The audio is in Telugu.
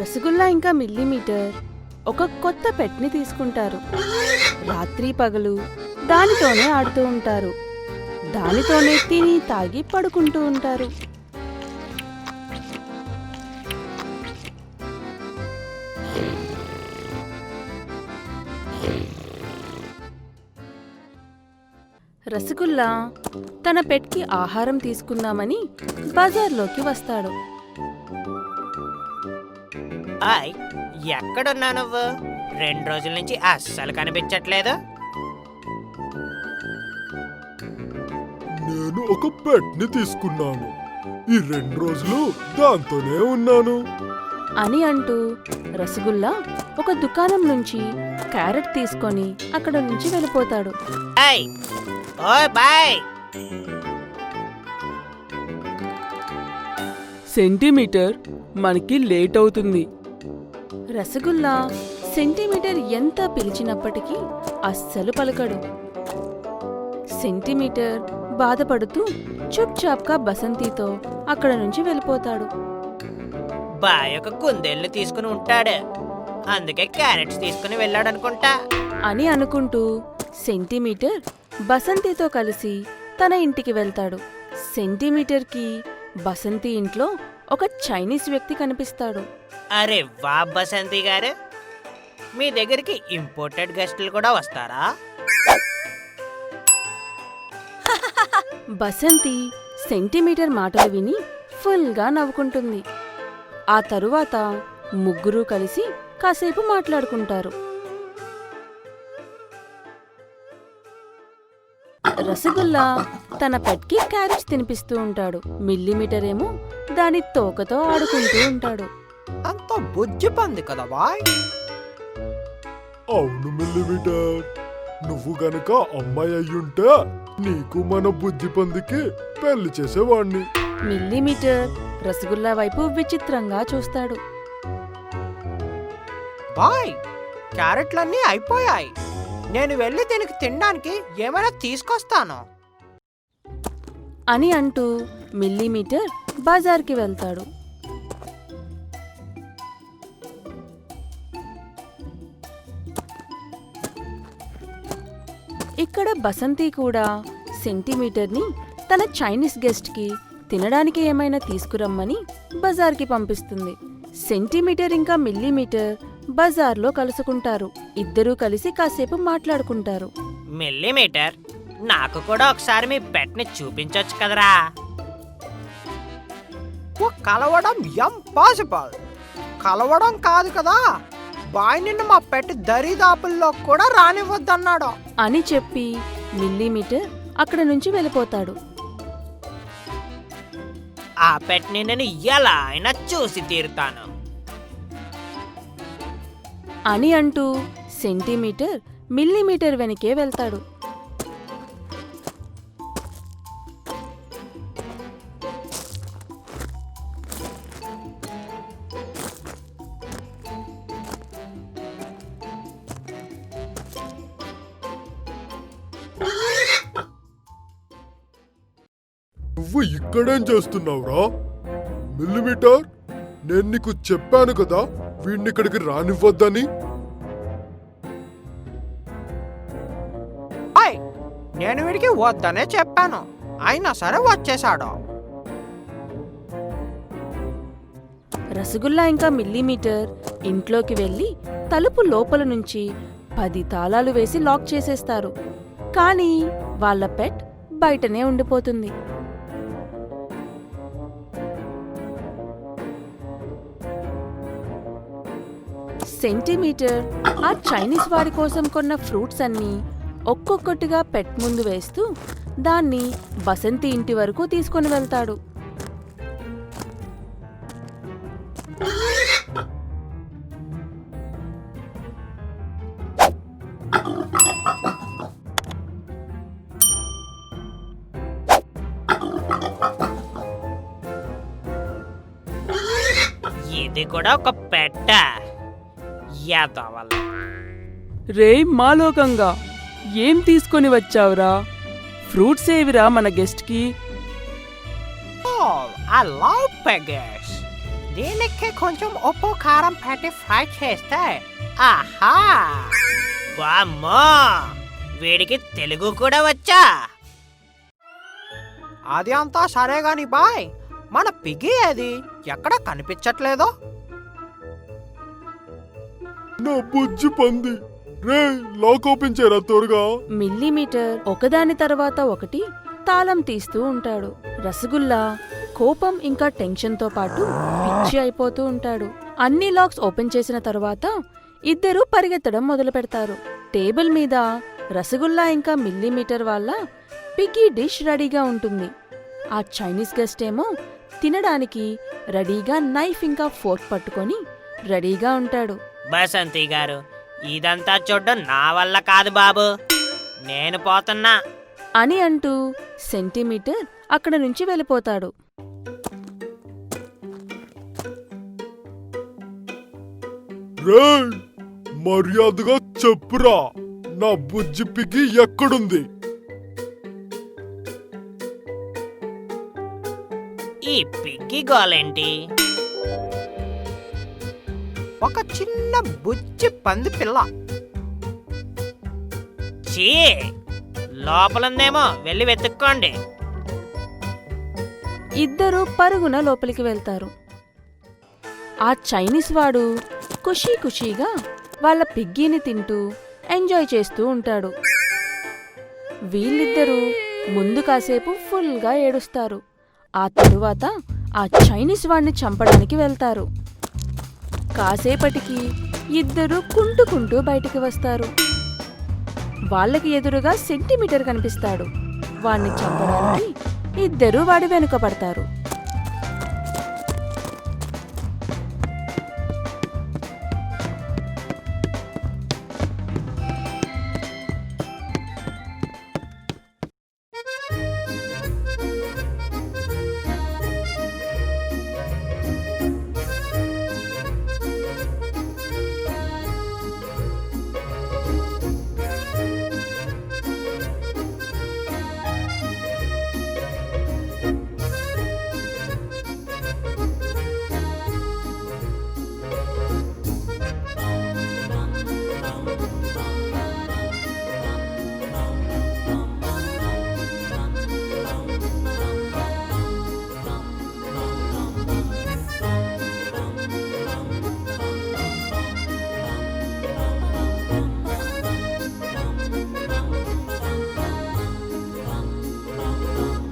రసగుల్లా ఇంకా మిల్లీమీటర్. ఒక కొత్త పెట్ని తీసుకుంటారు. రాత్రి పగలు దానితోనే ఆడుతూ ఉంటారు. దానితోనే తిని తాగి పడుకుంటూ ఉంటారు. రసగుల్లా తన పెట్కి ఆహారం తీసుకుందామని బజార్లోకి వస్తాడు. హాయ్ ఎక్కడున్నా నువ్వు? రెండు రోజుల నుంచి అస్సలు కనిపించట్లేదు. నేను ఒక పెట్ని తీసుకున్నాను. ఈ రెండు రోజులు దాంతోనే ఉన్నాను. అని అంటూ రసగుల్లా ఒక దుకాణం నుంచి క్యారెట్ తీసుకొని అక్కడ నుంచి వెళ్ళిపోతాడు. Oh boy. సెంటీమీటర్ మనకి లేట్ అవుతుంది. రసగుల్లా సెంటీమీటర్ ఎంత పిలిచినప్పటికీ అస్సలు పలకడు. సెంటీమీటర్ బాధపడుతూ చుప్చాప్గా బసంతితో అక్కడ నుంచి వెళ్ళిపోతాడు. బాయ్ ఒక కుందేళ్ళు తీసుకుని ఉంటాడు. అందుకే క్యారెట్స్ తీసుకుని వెళ్ళాడనుకుంటా. అని అనుకుంటూ సెంటీమీటర్ బసంతితో కలిసి తన ఇంటికి వెళ్తాడు. సెంటీమీటర్కి బసంతి ఇంట్లో ఒక చైనీస్ వ్యక్తి కనిపిస్తాడు. అరే వా బసంతి గారు! మీ దగ్గరికి ఇంపోర్టెడ్ గెస్టులు కూడా వస్తారా? బసంతి సెంటీమీటర్ మాటలు విని ఫుల్గా నవ్వుకుంటుంది. ఆ తరువాత ముగ్గురు కలిసి కాసేపు మాట్లాడుకుంటారు. రసగుల్లా తన పెట్కి క్యారెట్స్ తినిపిస్తూ ఉంటాడు. మిల్లీమీటర్ ఏమో దాని తోకతో ఆడుకుంటూ ఉంటాడు. అంత బుజ్జి పంది కదా బాయ్? అవును మిల్లీమీటర్. నువ్వు గనక అమ్మాయి అయ్యుంటే నీకు మన బుజ్జి పందికి పెళ్ళి చేసేవాణ్ణి. మిల్లీమీటర్ రసగుల్లా వైపు విచిత్రంగా చూస్తాడు. బాయ్ క్యారెట్లన్నీ అయిపోయాయి. నేను వెళ్ళి దీనికి తినడానికి ఏమైనా తీసుకొస్తాను. అని అంటూ మిల్లీమీటర్ బజార్కి వెళ్తాడు. ఇక్కడ బసంతి కూడా సెంటీమీటర్ని తన చైనీస్ గెస్ట్కి తినడానికి ఏమైనా తీసుకురమ్మని బజార్కి పంపిస్తుంది. సెంటీమీటర్ ఇంకా మిల్లీమీటర్ బజార్లో కలుసుకుంటారు. ఇద్దరూ కలిసి కాసేపు మాట్లాడుకుంటారు. మిల్లీమీటర్ నాకు కూడా ఒకసారి మీ పెట్ని చూపించొచ్చు కదరా. కలవడం ఇంపాసిబుల్ కలవడం కాదు కదా. బాయ్ నిన్ను మా పెట్ దరిదాపుల్లో కూడా రానివ్వద్దన్నాడు. అని చెప్పి మిల్లీమీటర్ అక్కడ నుంచి వెళ్ళిపోతాడు. ఆ పెట్ని నేను ఎలా అయినా చూసి తీరుతాను. అని అంటూ సెంటీమీటర్ మిల్లీమీటర్ వెనకే వెళ్తాడు. నువ్వు ఇక్కడేం చేస్తున్నావురా? మిల్లీమీటర్? నేను నీకు చెప్పాను కదా వీడిని ఇక్కడికి రానివ్వద్దని? హాయ్ నేను వీడికి వద్దనే చెప్పాను. అయినా సరే వచ్చేసాడు రసగుల్లా ఇంకా మిల్లీమీటర్ ఇంట్లోకి వెళ్ళి తలుపు లోపల నుంచి పది తాళాలు వేసి లాక్ చేసేస్తారు. కానీ వాళ్ళ పెట్ బయటనే ఉండిపోతుంది. సెంటీమీటర్. ఆ చైనీస్ వారి కోసం కొన్న ఫ్రూట్స్ అన్నీ ఒక్కొక్కటిగా పెట్ ముందు వేస్తూ దాన్ని బసంతి ఇంటి వరకు తీసుకొని వెళ్తాడు. ఇది కూడా ఒక పెట్ట. యాదవల్ రే మాలోకంగా ఏం తీసుకొని వచ్చావురా? ఫ్రూట్స్ ఏవిరా మన గెస్ట్కి? ఓ ఐ లవ్ పెగ్గర్స్ దీనికి కొంచెం ఉప్పు కారం పెట్టి ఫ్రై చేస్తే ఆహా! వామ్మో! వీడికి తెలుగు కూడా వచ్చా? అది అంతా సరే గాని బాయ్. మన పిగి అది ఎక్కడ కనిపించట్లేదో? నా బుజ్జి పంది. రే లాక్ ఓపెన్ చేయరా త్వరగా. మిల్లీమీటర్ ఒకదాని తర్వాత ఒకటి తాళం తీస్తూ ఉంటాడు. రసగుల్లా కోపం ఇంకా టెన్షన్తో పాటు పిచ్చి అయిపోతూ ఉంటాడు. అన్ని లాక్స్ ఓపెన్ చేసిన తరువాత ఇద్దరూ పరిగెత్తడం మొదలు పెడతారు. టేబుల్ మీద రసగుల్లా ఇంకా మిల్లీమీటర్ వల్ల పిగ్గీ డిష్ రెడీగా ఉంటుంది. ఆ చైనీస్ గెస్ట్ ఏమో తినడానికి రెడీగా నైఫ్ ఇంకా ఫోర్క్ పట్టుకొని రెడీగా ఉంటాడు. బసంతి గారు ఇదంతా చూడడం నా వల్ల కాదు బాబు. నేను పోతున్నా. అని అంటూ సెంటీమీటర్ అక్కడ నుంచి వెళ్ళిపోతాడు. రే మర్యాదగా చెప్పురా. నా బుజ్జి పిగి ఎక్కడుంది? ఈ పిగ్గి గోలేంటి? ఒక చిన్న బుజ్జి పంది పిల్ల. చీ లోపలుందేమో వెళ్ళి వెతుక్కోండి. ఇద్దరూ పరుగున లోపలికి వెళ్తారు. ఆ చైనీస్ వాడు ఖుషీ ఖుషీగా వాళ్ళ పిగ్గీని తింటూ ఎంజాయ్ చేస్తూ ఉంటాడు. వీళ్ళిద్దరూ ముందు కాసేపు ఫుల్గా ఏడుస్తారు. ఆ తరువాత ఆ చైనీస్ వాడిని చంపడానికి వెళ్తారు. కాసేపటికి ఇద్దరు కుంటుకుంటూ బయటికి వస్తారు. వాళ్ళకి ఎదురుగా సెంటీమీటర్ కనిపిస్తాడు. వాణ్ణి చంపడానికి ఇద్దరు వాడి వెనుక పడతారు.